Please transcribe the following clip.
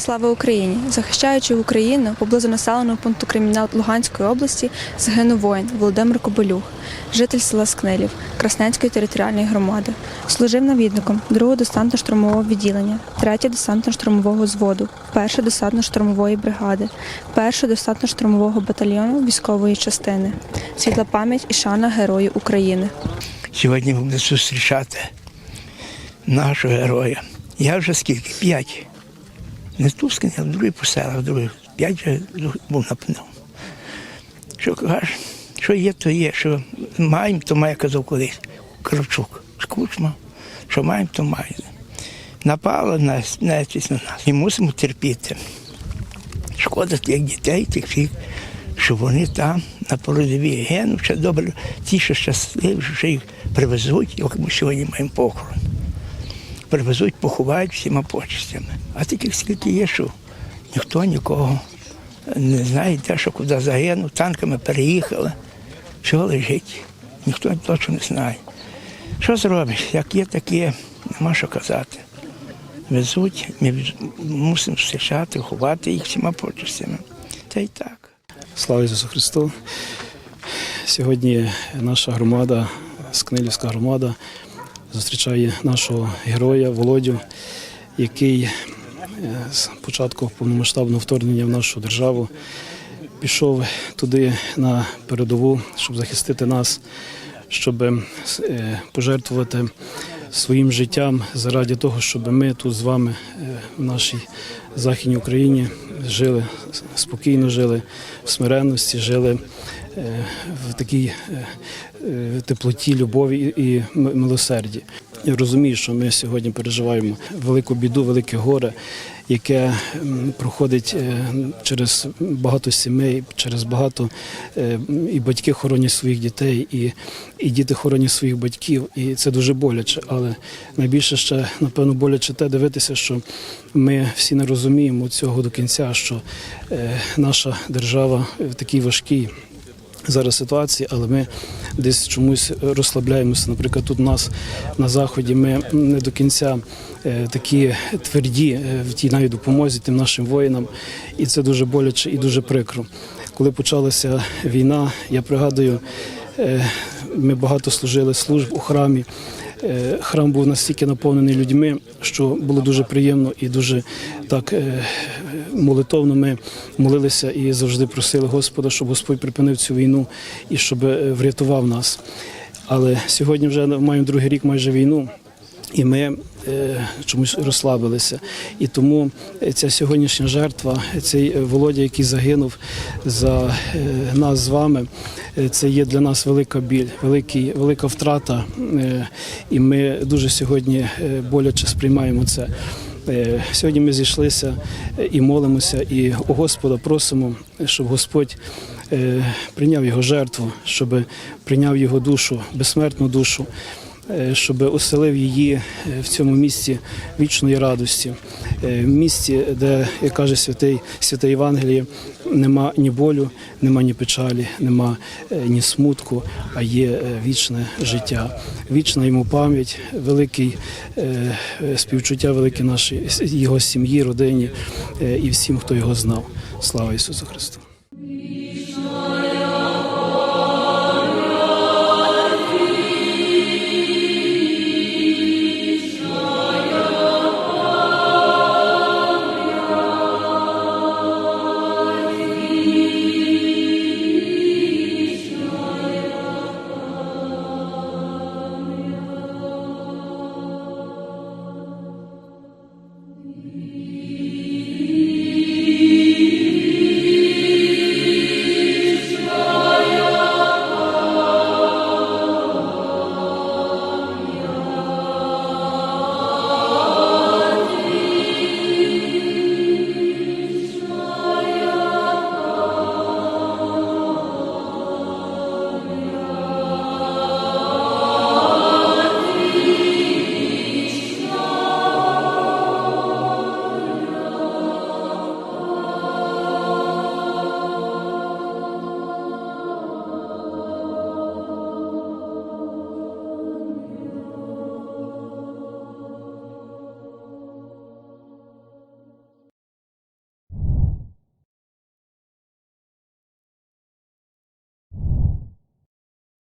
Слава Україні! Захищаючи Україну поблизу населеного пункту Кремінал Луганської області, загинув воїн Володимир Кобилюх, житель села Скнилів Красненської територіальної громади. Служив навідником 2-го десантно-штурмового відділення, 3-го десантно-штурмового зводу, 1-ї десантно-штурмової бригади, 1-го десантно-штурмового батальйону військової частини. Світла пам'ять і шана Герою України. Сьогодні будемо зустрічати нашого героя. Я вже скільки? П'ять. Не тут скине, а в другий по селах, в другий. П'ять був напевно. Що кажеш, що є, то є. Що маємо, то має казав колись. Кравчук, скучно. Що маємо, то маємо. Напала на нечість на нас. І мусимо терпіти. Шкода тих дітей, тих всіх, що вони там на порозові гинуть. Ще добре, ті, що щасливі, що їх привезуть, як ми сьогодні маємо похорон. Привезуть, поховають всіма почестями. А таких скільки є, що ніхто нікого не знає, де що куди загинув, танками переїхали, що лежить. Ніхто точно не знає. Що зробиш? Як є, так є, нема що казати. Везуть, ми мусимо зустрічати, ховати їх всіма почестями. Та й так. Слава Ісусу Христу! Сьогодні наша громада, Скнилівська громада, зустрічає нашого героя Володю, який е, з початку повномасштабного вторгнення в нашу державу пішов туди на передову, щоб захистити нас, щоб е, пожертвувати своїм життям заради того, щоб ми тут з вами е, в нашій західній Україні жили спокійно, жили в смиренності, жили в такій е, е, теплоті, любові і милосерді. Я розумію, що ми сьогодні переживаємо велику біду, велике горе, яке проходить е, через багато сімей, через багато е, і батьки хоронять своїх дітей, і, і діти хоронять своїх батьків. І це дуже боляче. Але найбільше ще, напевно, боляче те дивитися, що ми всі не розуміємо цього до кінця, що е, наша держава в такій важкій зараз ситуації, але ми десь чомусь розслабляємося. Наприклад, тут у нас на заході ми не до кінця е, такі тверді е, в тій навіть допомозі тим нашим воїнам, і це дуже боляче і дуже прикро. Коли почалася війна, я пригадую, е, ми багато служили служб у храмі. Е, Храм був настільки наповнений людьми, що було дуже приємно і дуже так е, молитовно ми молилися і завжди просили Господа, щоб Господь припинив цю війну і щоб е, врятував нас. Але сьогодні вже маємо другий рік майже війну. І ми е, чомусь розслабилися. І тому ця сьогоднішня жертва, цей е, Володя, який загинув за е, нас з вами, е, це є для нас велика біль, великий, велика втрата. Е, і ми дуже сьогодні е, боляче сприймаємо це. Е, Сьогодні ми зійшлися е, і молимося, і у Господа просимо, щоб Господь е, прийняв його жертву, щоб прийняв його душу, безсмертну душу е, щоб оселив її е, в цьому місці вічної радості, е, в місці, де, як каже святий, святе Євангеліє, нема ні болю, нема ні печалі, нема е, ні смутку, а є е, вічне життя, вічна йому пам'ять, великий е, е, співчуття, велике нашій його сім'ї, родині е, і всім, хто його знав. Слава Ісусу Христу!